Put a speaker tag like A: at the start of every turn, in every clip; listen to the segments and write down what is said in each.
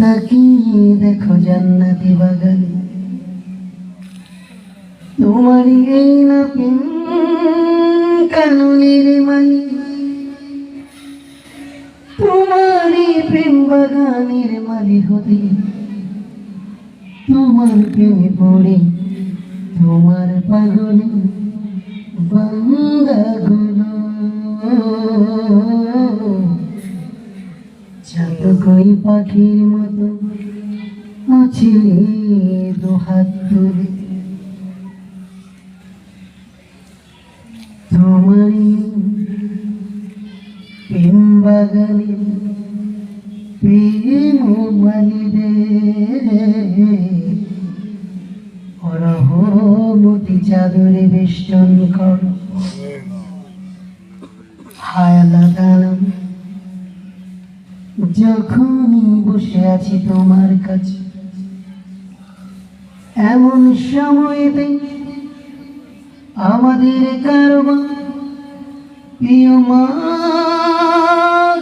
A: তাকিয়ে দেখো জান্নাতি বাগান? তোমারই এই না কানুনের মালি তোমারই প্রেম বাগানের মালি হতে। তোমার প্রেমে পড়ে তোমার পাগলে বান্দাগুলো যত কই পাখির মতো আছে দুহাত তুলে। তোমারই প্রেম বাগানে প্রেম মালিদে অরহমতি চাদরে বেষ্টন হায় তাআলা, যখনই বসে আছি তোমার কাছে, এমন সময়তে আমাদের কারবার প্রিয় মা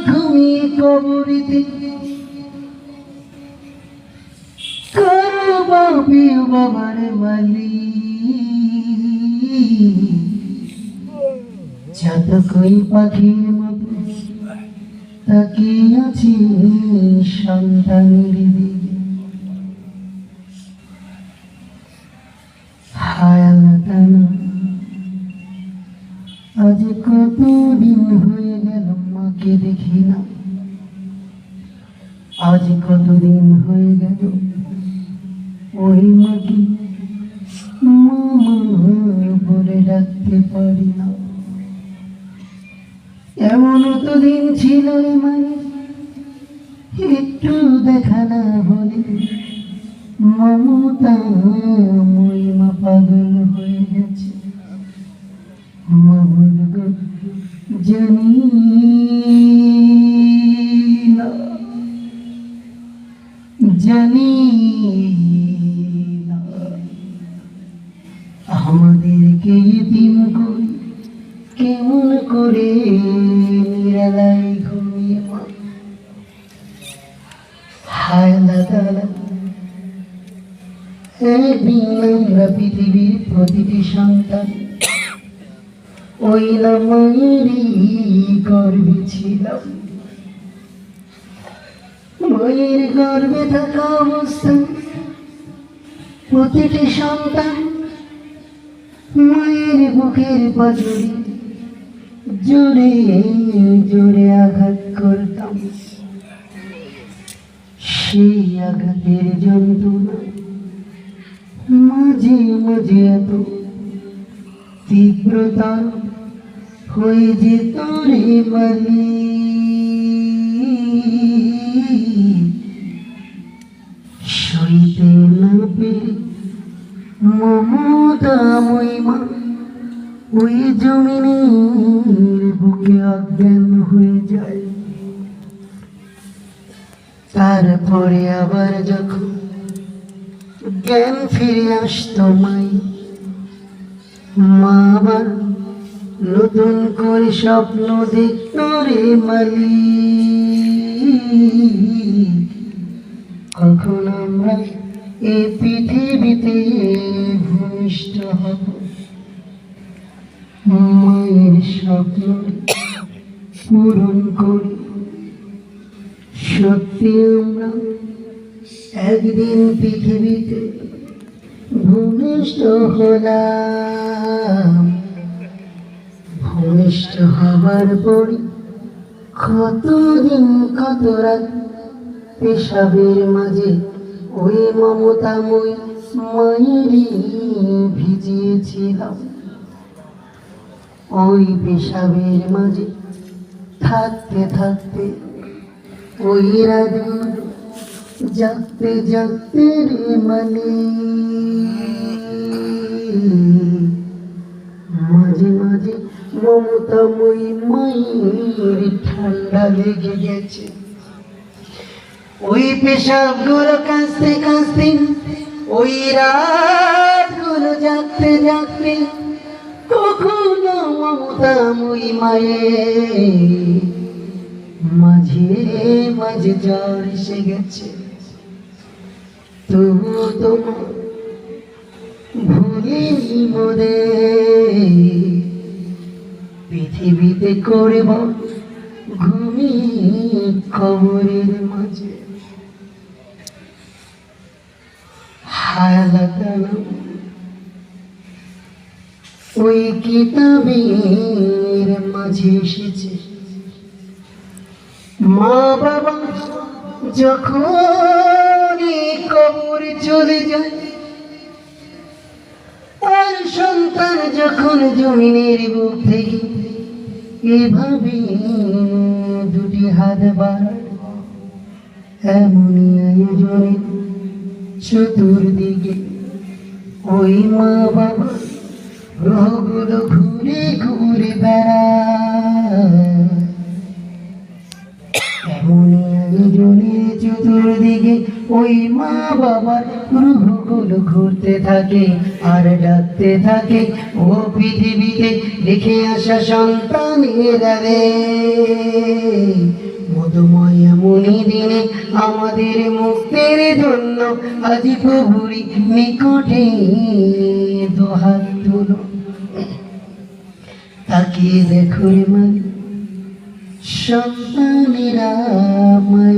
A: ঘুমিয়ে কবরিতে কারবা প্রিয় বাবার মালি যত কই পাখির তাকিয়ে আছি সন্তানের দিকে? আজ কতদিন হয়ে গেল মাকে দেখি না। আজ কতদিন হয়ে গেল? ওই মাকে মামা বলে ডাকতে পারি। ছিল রে মায়ের একটু দেখা না হলে মমতা মহিমা পাগল হয়ে গেছে জানি জানি আমাদেরকে দিন কেমন করে পৃথিবীর প্রতিটি সন্তান ওই মায়েরই গর্বে ছিলাম মায়ের গর্বে থাকা অবস্থায় প্রতিটি সন্তান, মায়ের বুকের পাজরে জোরে জোরে আঘাত করতাম। সেই আঘাতের যন্ত্রণা। মাঝে মাঝে এত তীব্রতার হয়ে যেত রে মালি। সইতে না পেরে মমতাময়ী মা ওই জমিনের বুকে অজ্ঞান হয়ে যায়। তারপরে আবার যখন জ্ঞান ফিরে আসতো মাই? মা আবার নতুন করে স্বপ্ন দেখত রে মালি। কখন আমরা এই পৃথিবীতে ভূমিষ্ঠ হব? মায়ের স্বপ্ন পূরণ করি। সত্যি আমরা একদিন পৃথিবীতে ভূমিষ্ঠ হলাম। ভূমিষ্ঠ হবার পর কতদিন, কত রাত পেশাবের মাঝে ওই মমতাময় মায়েরই ভিজিয়েছিলাম। ওই পেশাবের মাঝে থাকতে থাকতে ওই রাতগুলো জাগতে জাগতে রে মানে মাঝে মাঝে মমতাময়ী মায়ের ঠান্ডা লেগে গেছে ওই পেশাবগুলো কাঁচতে কাঁচতে ওই রাতগুলো জাগতে জাগতে কখনো মমতাময়ী মায়ে মাঝে মাঝে জ্বর এসে গেছে তবু তোমার ভুলিনি মোরে পৃথিবীতে করব ঘুমি খবরের মাঝে। হালাতানা ওই কিতাবের মাঝে এসেছে। মা বাবা যখন কবরে চলে যায়। আর সন্তান যখন জমিনের বুক থেকে এভাবে দুটি হাত বাড়ায়, এমনই আয়োজনে চতুর্দিকে ওই মা বাবা গ্রহগুলো ঘুরে ঘুরে বেড়ায়। এমনই আয়োজনে চতুর্দিকে ওই মা বাবার গ্রহগুলো ঘুরতে থাকে আর ডাকতে থাকে। ও পৃথিবীতে দেখে আসা সন্তানেরা রে মধুময় এমনই দিনে আমাদের মুক্তির জন্য আজি প্রভুরি নিকটে দোহাত তুলো। তাকিয়ে দেখো রে মানে সন্তানেরা ভুলে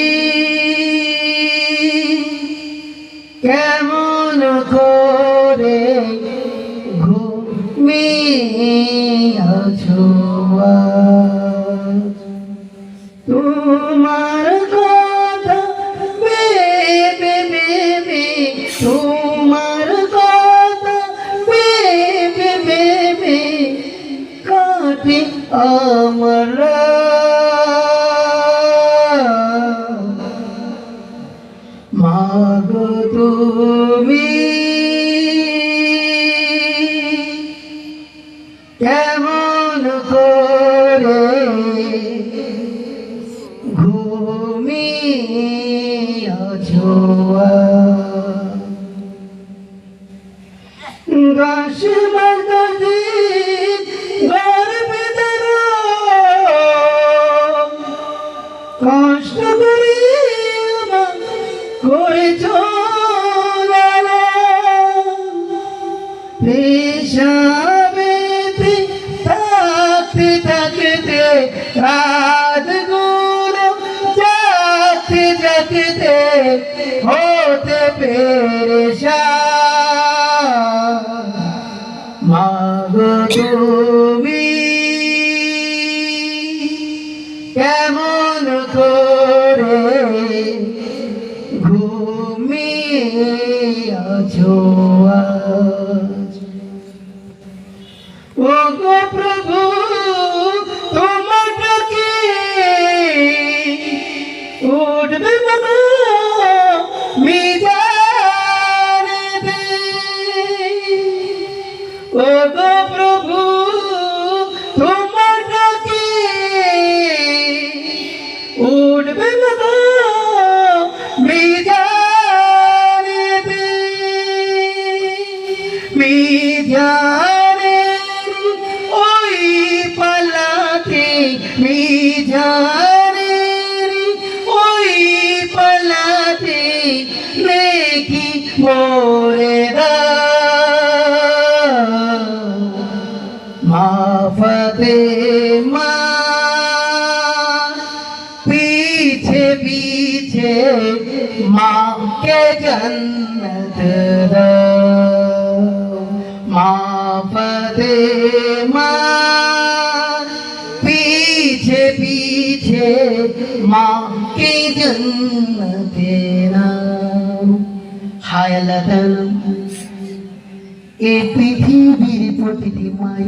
A: কেমন হতে পেরেশা। মাগো তুমি কেমন করে ঘুমিয়ে আছো আজ mô đa ma phật ma phía phía ma ke chân da ma phật ma phía phía ma ke chân da আল্লাহ এই পৃথিবীর প্রতিটি মাই